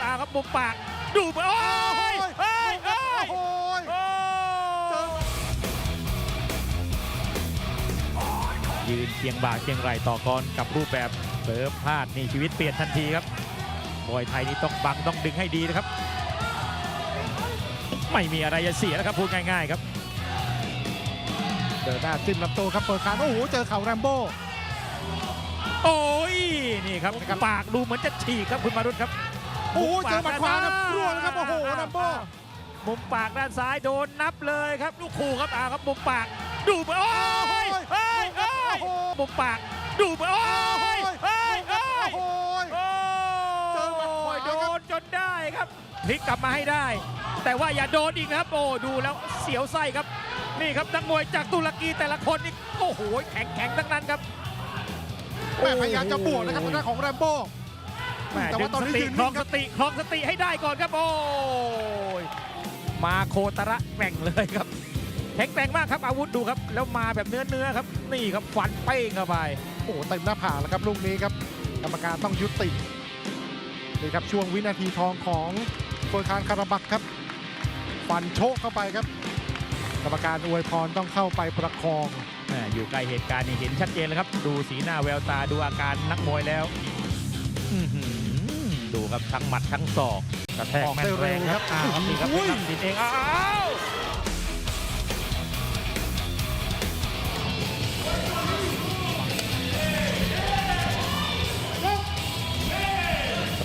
ครับอาครับมุมปาก ดูไปโอ้ยเฮ้ยเฮ้ยโอ้ยโอ้เจอยืนเคียงบ่าเคียงไหล่ต่อกรกับรูปแบบเสิร์ฟพลาดนี่ชีวิตเปลี่ยนทันทีครับมวยไทยนี่ต้องบังต้องดึงให้ดีนะครับ ไม่มีอะไรจะเสียแล้วครับพูดง่าย ๆครับเดินหน้าจิ้มลำตัวครับเปิดการโอ้โหเจอเข่าแรมโบ้โอ้ยนี่ครับครับปากดูเหมือนจะฉีกครับคุณมารุตครับ โอ้โหเจอหมัดขวาครับร่วงนะครับโอ้โหแรมโบ้มุมปากด้านซ้ายโดนนับเลยครับ ลูกคู่ครับอาครับมุมปาก ดูไปโอ้ยเฮ้ยเฮ้ยโอ้โหมุมปาก ดูไปโอ้ยเฮ้ยเฮ้ยโอ้ยโอ้เจอหมัดขวาครับโดนจนได้ครับพลิกกลับมาให้ได้ แต่ว่าอย่าโดนอีกนะครับ โอ้ดูแล้วเสียวไส้ครับ นี่ครับนักมวยจากตุรกีแต่ละคนนี่โอ้โหแข็งแข็งๆทั้งนั้นครับแม่พยายามจะบวกนะครับทางด้านของแรมโบ้แม่แต่ว่าตอนนี้ดึยืงนสติคลนิ่องงคสรับ ติคลองสติให้ได้ก่อนครับโอ้ยมาโคตระแกร่งเลยครับแข็งแกร่งมากครับอาวุธดูครับ แล้วมาแบบเนื้อเนื้อๆครับ นี่ครับฟันเป้งเข้าไป โอ้โหเต็มหน้าผากแล้วครับลูกนี้ครับกรรมการต้องยุตินี่ครับช่วงวินาทีทองของโฟยคานคาราบักครับฟันโชกเข้าไปครับ กรรมการอวยพรต้องเข้าไปประคอง แหม่อยู่ใกล้เหตุการณ์นี่เห็นชัดเจนเลยครับ ดูสีหน้าแววตาดูอาการนักมวยแล้วอื้อหือ ดูครับทั้งหมัดทั้งศอกกระแทกออกแม่ได้นแรงครับเร็วครับอ้าวนี่ครับอุ้เป็นยลำสินเองอ้าว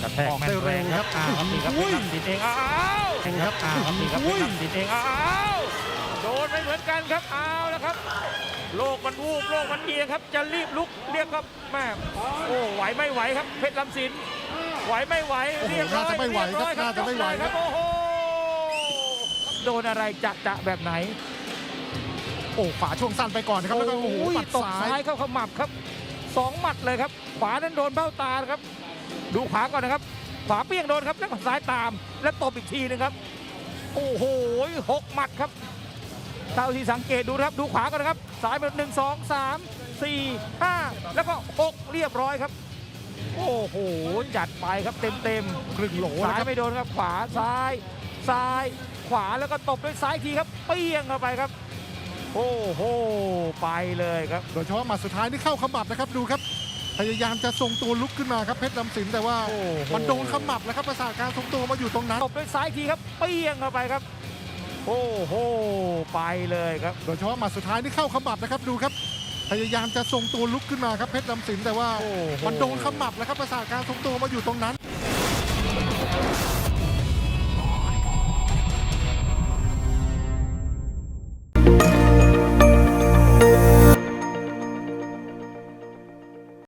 กระแทกแม่นแรงครับอ้าวนี่ครับเป็นลำสินเองอ้าวครับอ้าวนี่ครับอุ้เป็นยลำสินเองอ้าวโดนไม่เหมือนกันครับเอาแล้วครับ โลกมันวูบโลกมันเอียงครับ จะรีบลุกเรียกครับแม่โอ้ไหวไม่ไหวครับเพชรลำสิน ไหวไม่ไหวโอ้โหเรียบร้อยน่าจะไม่ไหวครับเยอยน่าจะไม่ไหวครับโอ้โหโดนอะไรจะจะแบบไหนโอ้ฝาช่วงสั้นไปก่อนนะครับแล้วก็โอ้โหหมัดตกซ้าซ้ายยเข้าขมับครับสองหมัดเลยครับ ขวานั้นโดนเบ้าตาครับ ดูขวาก่อนนะครับ ขวาเปี้ยงโดนครับแล้วก็ซ้ายตามแล้วตบอีกทีหนึงครับ โอ้โหหกหมัดครับเท่าที่สังเกตดูนะครับดูขวาก่อนนะครับซ้ายมาหนึ่งสองสามสี่ห้าแล้วก็หกเรียบร้อยครับ โอ้โห จัดไปครับเต็มเต็มๆครึ่งโหลซ้านะยครับไม่โดนครับขวาซ้าย ซ้าย ขวาแล้วก็ตบด้วยซ้ายทีครับ เปี้ยงเข้าไปครับ โอ้โห ไปเลยครับ โดยเฉพาะหมัดสุดท้ายนี่เข้าขมับนะครับดูครับ พยายามจะทรงตัวลุกขึ้นมาครับเพชรลำสินแต่ว่าโอ้โห มันโดนขมับแล้วครับประสาทการทรงตัวมาอยู่ตรงนั้น ตบด้วยซ้ายทีครับ เปี้ยงเข้าไปครับ โอ้โห ไปเลยครับ โดยเฉพาะหมัดสุดท้ายนี่เข้าขมับนะครับดูครับ พยายามจะทรงตัวลุกขึ้นมาครับเพชรลำสินแต่ว่ามันโดนขมับแล้วครับประสาทการทรงตัวมาอยู่ตรงนั้น